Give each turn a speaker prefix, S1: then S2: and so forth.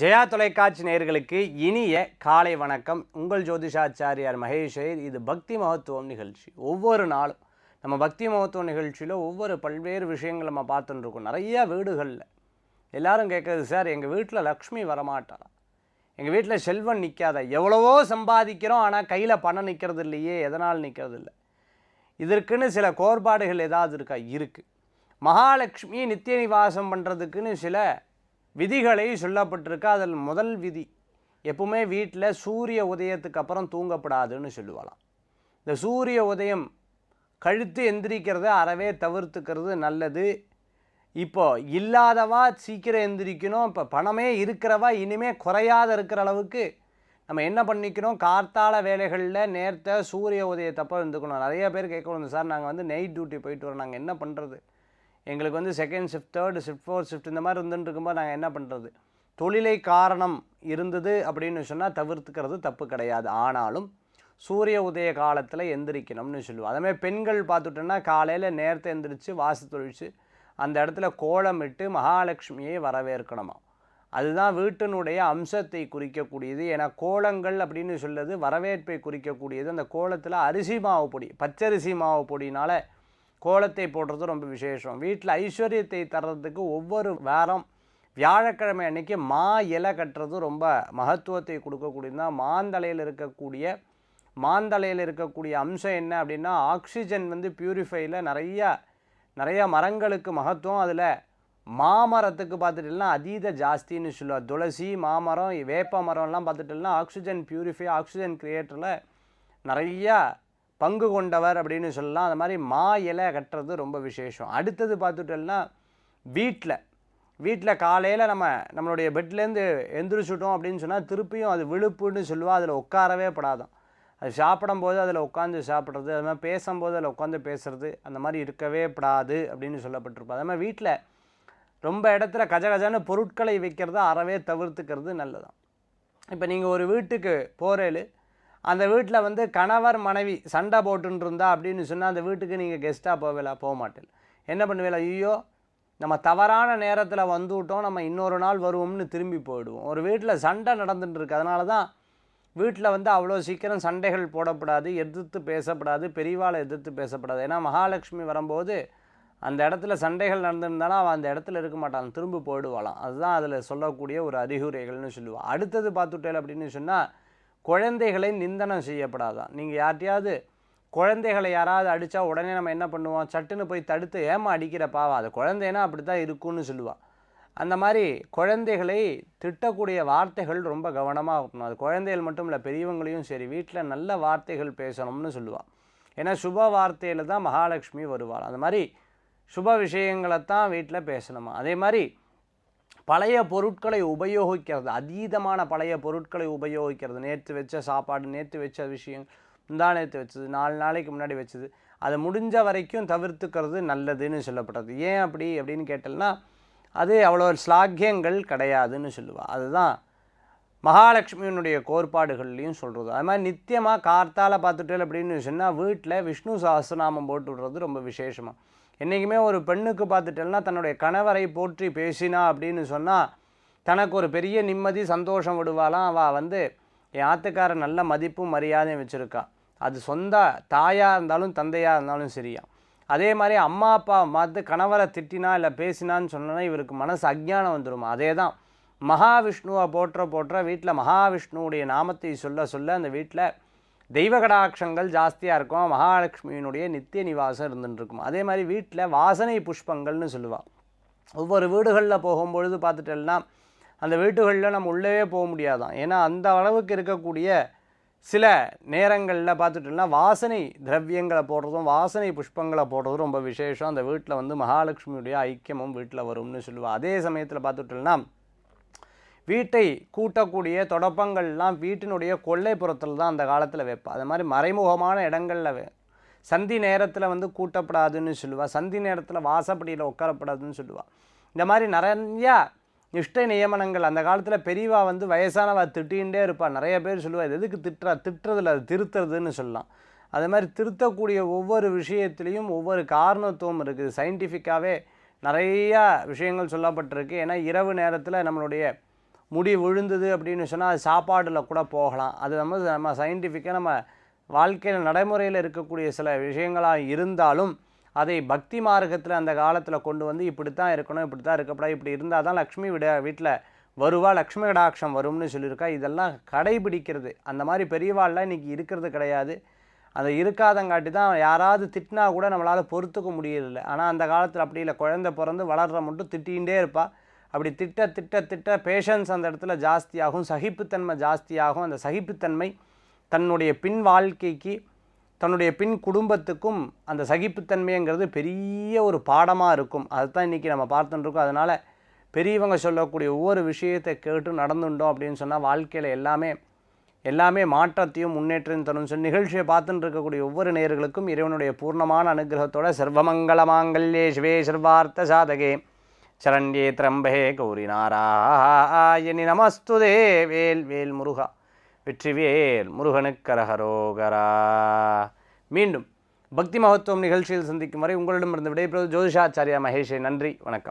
S1: ஜெயா தொலைக்காட்சி நேயர்களுக்கு இனிய காலை வணக்கம். உங்கள் ஜோதிஷாச்சாரியார் மகேஷர் இது பக்தி மகத்துவம் நிகழ்ச்சி. ஒவ்வொரு நாளும் நம்ம பக்தி மகத்துவம் நிகழ்ச்சியில் ஒவ்வொரு பல்வேறு விஷயங்கள் நம்ம பார்த்துட்டுருக்கோம் இருக்கோம். நிறைய வீடுகளில் எல்லாரும் கேட்குறது சார் எங்கள் வீட்டில் லக்ஷ்மி வரமாட்டாளா? எங்கள் வீட்டில் செல்வம் நிற்காத எவ்வளவோ சம்பாதிக்கிறோம் ஆனால் கையில் பணம் நிற்கிறது இல்லையே எதனால் நிற்கிறது இல்லை? இதற்குன்னு சில கோட்பாடுகள் ஏதாவது இருக்கா? இருக்குது மகாலட்சுமி நித்திய நிவாசம் பண்ணுறதுக்குன்னு சில விதிகளை சொல்லப்பட்டிருக்கு. அதில் முதல் விதி எப்பவுமே வீட்டில் சூரிய உதயத்துக்கு அப்புறம் தூங்கப்படாதுன்னு சொல்லுவாளாம். இந்த சூரிய உதயம் கழுத்து எந்திரிக்கிறத அறவே தவிர்த்துக்கிறது நல்லது. இப்போ இல்லாதவா சீக்கிரம் எந்திரிக்கணும் இப்போ பணமே இருக்கிறவா இனிமேல் குறையாத இருக்கிற அளவுக்கு நம்ம என்ன பண்ணிக்கணும்? கார்த்தால வேலைகளில் நேரத்தை சூரிய உதயத்தப்போ இருந்துக்கணும். நிறைய பேர் கேட்கணும் சார் நாங்கள் வந்து நைட் டியூட்டி போயிட்டு வரோம். நாங்கள் என்ன பண்ணுறது எங்களுக்கு வந்து second shift third shift fourth shift இந்த மாதிரி இருந்துட்டு இருக்கும்போது நாங்கள் என்ன பண்ணுறது தொழிலை காரணம் இருந்தது அப்படின்னு சொன்னால் தவிர்த்துக்கிறது தப்பு கிடையாது. ஆனாலும் சூரிய உதய காலத்தில் எந்திரிக்கணும்னு சொல்லுவோம். அதேமாதிரி பெண்கள் பார்த்துட்டோன்னா காலையில் நேரத்தை எந்திரிச்சு வாசு தொழிச்சு அந்த இடத்துல கோலமிட்டு மகாலட்சுமியை வரவேற்கணுமா? அதுதான் வீட்டினுடைய அம்சத்தை குறிக்கக்கூடியது. ஏன்னா கோலங்கள் அப்படின்னு சொல்லுறது வரவேற்பை குறிக்கக்கூடியது. அந்த கோலத்தில் அரிசி மாவு பொடி பச்சரிசி மாவு பொடினால் கோலத்தை போடுறது ரொம்ப விசேஷம். வீட்டில் ஐஸ்வர்யத்தை தர்றதுக்கு ஒவ்வொரு வாரம் வியாழக்கிழமை அன்னைக்கு மா இலை கட்டுறது ரொம்ப மகத்துவத்தை கொடுக்கக்கூடியது தான் மாந்தலையில் இருக்கக்கூடிய மாந்தலையில் இருக்கக்கூடிய அம்சம் என்ன அப்படின்னா ஆக்சிஜன் வந்து பியூரிஃபையில் நிறைய நிறைய மரங்களுக்கு மகத்துவம். அதில் மாமரத்துக்கு பார்த்துட்டீங்கன்னா அதீத ஜாஸ்தின்னு சொல்லுவாள் துளசி மாமரம் வேப்ப மரம்லாம் பார்த்துட்டீங்கன்னா ஆக்சிஜன் பியூரிஃபை ஆக்சிஜன் கிரியேட்டரில் நிறையா பங்கு கொண்டவர் அப்படின்னு சொல்லலாம். அந்த மாதிரி மா இலை கட்டுறது ரொம்ப விசேஷம். அடுத்தது பார்த்துட்டோம்னா வீட்டில். வீட்டில் காலையில் நம்ம நம்மளுடைய பெட்லேருந்து எந்திரிச்சிட்டோம் அப்படின்னு சொன்னால் திருப்பியும் அது விழுப்புன்னு சொல்லுவோம் அதில் உட்காரவே படாதான் அது சாப்பிடும்போது அதில் உட்காந்து சாப்பிட்றது அது மாதிரி பேசும்போது அதில் உட்காந்து பேசுறது அந்த மாதிரி இருக்கவே படாது அப்படின்னு சொல்லப்பட்டிருப்போம் அதே மாதிரி வீட்டில் ரொம்ப இடத்துல கஜகஜான பொருட்களை வைக்கிறத அறவே தவிர்த்துக்கிறது நல்லதான் இப்போ நீங்கள் ஒரு வீட்டுக்கு போகிறேன் அந்த வீட்டில் வந்து கணவர் மனைவி சண்டை போட்டுருந்தா அப்படின்னு சொன்னால் அந்த வீட்டுக்கு நீங்கள் கெஸ்ட்டாக போவேல போக மாட்டேன். என்ன பண்ணுவேல ஐயோ நம்ம தவறான நேரத்தில் வந்துவிட்டோம் நம்ம இன்னொரு நாள் வருவோம்னு திரும்பி போயிடுவோம். ஒரு வீட்டில் சண்டை நடந்துட்டு இருக்கு. அதனால தான் வீட்டில் வந்து அவ்வளோ சீக்கிரம் சண்டைகள் போடப்படாது எதிர்த்து பேசப்படாது பெரியவாளை எதிர்த்து பேசப்படாது. ஏன்னா மகாலட்சுமி வரும்போது அந்த இடத்துல சண்டைகள் நடந்திருந்தாலும் அவன் அந்த இடத்துல இருக்க மாட்டான் திரும்பி போயிடுவாளாம். அதுதான் அதில் சொல்லக்கூடிய ஒரு அறிகுறிகள்னு சொல்லுவாள் அடுத்தது பார்த்துட்டேன் அப்படின்னு சொன்னால் குழந்தைகளை நிந்தனம் செய்யப்படாதான். நீங்கள் யார்ட்டையாவது குழந்தைகளை யாராவது அடித்தா உடனே நம்ம என்ன பண்ணுவோம்? சட்டுன்னு போய் தடுத்து ஏமா அடிக்கிற பாவா அது குழந்தைனா அப்படி தான் இருக்கும்னு சொல்லுவாள் அந்த மாதிரி குழந்தைகளை திட்டக்கூடிய வார்த்தைகள் ரொம்ப கவனமாக இருக்கணும். அது குழந்தைகள் மட்டும் இல்லை பெரியவங்களையும் சரி வீட்டில் நல்ல வார்த்தைகள் பேசணும்னு சொல்லுவாள் ஏன்னா சுப வார்த்தையில் தான் மகாலட்சுமி வருவாள். அந்த மாதிரி சுப விஷயங்களை தான் வீட்டில் பேசணுமா? அதே மாதிரி பழைய பொருட்களை உபயோகிக்கிறது அதீதமான பழைய பொருட்களை உபயோகிக்கிறது. நேற்று வச்ச சாப்பாடு நேற்று வச்ச விஷயம் முந்தா நேற்று வச்சது நாலு நாளைக்கு முன்னாடி வச்சது அதை முடிஞ்ச வரைக்கும் தவிர்த்துக்கிறது நல்லதுன்னு சொல்லப்பட்டது. ஏன் அப்படி அப்படின்னு கேட்டோம்னா அது அவ்வளோ ஸ்லாக்கியங்கள் கிடையாதுன்னு சொல்லுவாள் அதுதான் மகாலட்சுமியினுடைய கோட்பாடுகள்லையும் சொல்கிறது அது மாதிரி நித்தியமாக கார்த்தால பார்த்துட்டேன் அப்படின்னு சொன்னால் வீட்டில் விஷ்ணு சஹஸ்ரநாமம் போட்டு விடுறது ரொம்ப விசேஷமாக என்றைக்குமே ஒரு பெண்ணுக்கு பார்த்துட்டேன்னா தன்னுடைய கணவரை போற்றி பேசினா அப்படின்னு சொன்னால் தனக்கு ஒரு பெரிய நிம்மதி சந்தோஷம் விடுவாளாம். அவள் வந்து என் ஆத்துக்கார நல்ல மதிப்பும் மரியாதையும் வச்சுருக்கா. அது சொந்த தாயாக இருந்தாலும் தந்தையாக இருந்தாலும் சரியா. அதே மாதிரி அம்மா அப்பா பார்த்து கணவரை திட்டினா இல்லை பேசினான்னு சொன்னோன்னா இவருக்கு மனசு அஜ்ஞானம் வந்துடும் அதே தான் மகாவிஷ்ணுவை போற்ற போற்ற வீட்டில் மகாவிஷ்ணுவுடைய நாமத்தை சொல்ல சொல்ல அந்த வீட்டில் தெய்வ கடாட்சங்கள் ஜாஸ்தியாக இருக்கும். மகாலட்சுமியினுடைய நித்திய நிவாசம் இருந்துட்டுருக்கும் அதே மாதிரி வீட்டில் வாசனை புஷ்பங்கள்னு சொல்லுவாள் ஒவ்வொரு வீடுகளில் போகும்பொழுது பார்த்துட்டோம்னா அந்த வீட்டுகளில் நம்ம உள்ளவே போக முடியாதான். ஏன்னா அந்த அளவுக்கு இருக்கக்கூடிய சில நேரங்களில் பார்த்துட்டோம்னா வாசனை திரவியங்களை போடுறதும் வாசனை புஷ்பங்களை போடுறதும் ரொம்ப விசேஷம். அந்த வீட்டில் வந்து மகாலட்சுமியுடைய ஐக்கியமும் வீட்டில் வரும்னு சொல்லுவாள் அதே சமயத்தில் பார்த்துட்டோம்னா வீட்டை கூட்டக்கூடிய தொடப்பங்கள்லாம் வீட்டினுடைய கொள்ளைப்புறத்தில் தான் அந்த காலத்தில் வைப்பா. அது மாதிரி மறைமுகமான இடங்களில் சந்தி நேரத்தில் வந்து கூட்டப்படாதுன்னு சொல்லுவாள் சந்தி நேரத்தில் வாசப்படியில் உட்காரப்படாதுன்னு சொல்லுவாள் இந்த மாதிரி நிறையா நிஷ்டை நியமனங்கள் அந்த காலத்தில் பெரியவா வந்து வயசானவா திட்டிகிட்டே இருப்பாள் நிறைய பேர் சொல்லுவாள் இது எதுக்கு திட்டுறா? திட்டுறதில்ல அது திருத்துறதுன்னு சொல்லலாம். அது மாதிரி திருத்தக்கூடிய ஒவ்வொரு விஷயத்துலேயும் ஒவ்வொரு காரணத்துவம் இருக்குது. சயின்டிஃபிக்காகவே நிறையா விஷயங்கள் சொல்லப்பட்டிருக்கு. ஏன்னா இரவு நேரத்தில் நம்மளுடைய முடி விழுந்தது அப்படின்னு சொன்னால் அது சாப்பாடில் கூட போகலாம். அது நம்ம நம்ம சயின்டிஃபிக்காக நம்ம வாழ்க்கையில் நடைமுறையில் இருக்கக்கூடிய சில விஷயங்களாக இருந்தாலும் அதை பக்தி மார்க்கத்தில் அந்த காலத்தில் கொண்டு வந்து இப்படி தான் இருக்கணும் இப்படி தான் இருக்கக்கூடாது இப்படி இருந்தால் தான் லக்ஷ்மி விட வீட்டில் வருவா லக்ஷ்மி கடாட்சம் வரும்னு சொல்லியிருக்கா. இதெல்லாம் கடைபிடிக்கிறது. அந்த மாதிரி பெரியவாள்லாம் இன்றைக்கி இருக்கிறது கிடையாது. அது இருக்காதங்காட்டி தான் யாராவது திட்டினா கூட நம்மளால் பொறுத்துக்க முடியல ஆனால் அந்த காலத்தில் அப்படி இல்லை. குழந்தை பிறந்து வளர்கிற மட்டும் திட்டிகிட்டே இருப்பாள் அப்படி திட்ட திட்ட திட்ட பேஷன்ஸ் அந்த இடத்துல ஜாஸ்தியாகும் சகிப்புத்தன்மை ஜாஸ்தியாகும். அந்த சகிப்புத்தன்மை தன்னுடைய பின் வாழ்க்கைக்கு தன்னுடைய பின் குடும்பத்துக்கும் அந்த சகிப்புத்தன்மைங்கிறது பெரிய ஒரு பாடமாக இருக்கும். அதுதான் இன்றைக்கி நம்ம பார்த்துட்டுருக்கோம் அதனால் பெரியவங்க சொல்லக்கூடிய ஒவ்வொரு விஷயத்தை கேட்டு நடந்துட்டோம் அப்படின்னு சொன்னால் வாழ்க்கையில் எல்லாமே எல்லாமே மாற்றத்தையும் முன்னேற்றம் தரும். சொல்லி நிகழ்ச்சியை பார்த்துட்டு இருக்கக்கூடிய ஒவ்வொரு நேயர்களுக்கும் இறைவனுடைய பூர்ணமான அனுகிரகத்தோட சர்வமங்கள மாங்கல்யே சிவே சர்வார்த்த சாதகே. சரண்யே திரம்பே கௌரி நாராயணி. நமஸ்துதே வேல் வேல் முருகா. வெற்றிவேல் முருகனுக்கரகரோகரா மீண்டும் பக்தி மகத்துவம் நிகழ்ச்சியில் சந்திக்கும் வரை உங்களிடமிருந்து விடைபெறுவது ஜோதிஷாச்சாரியா மகேஷே. நன்றி வணக்கம்.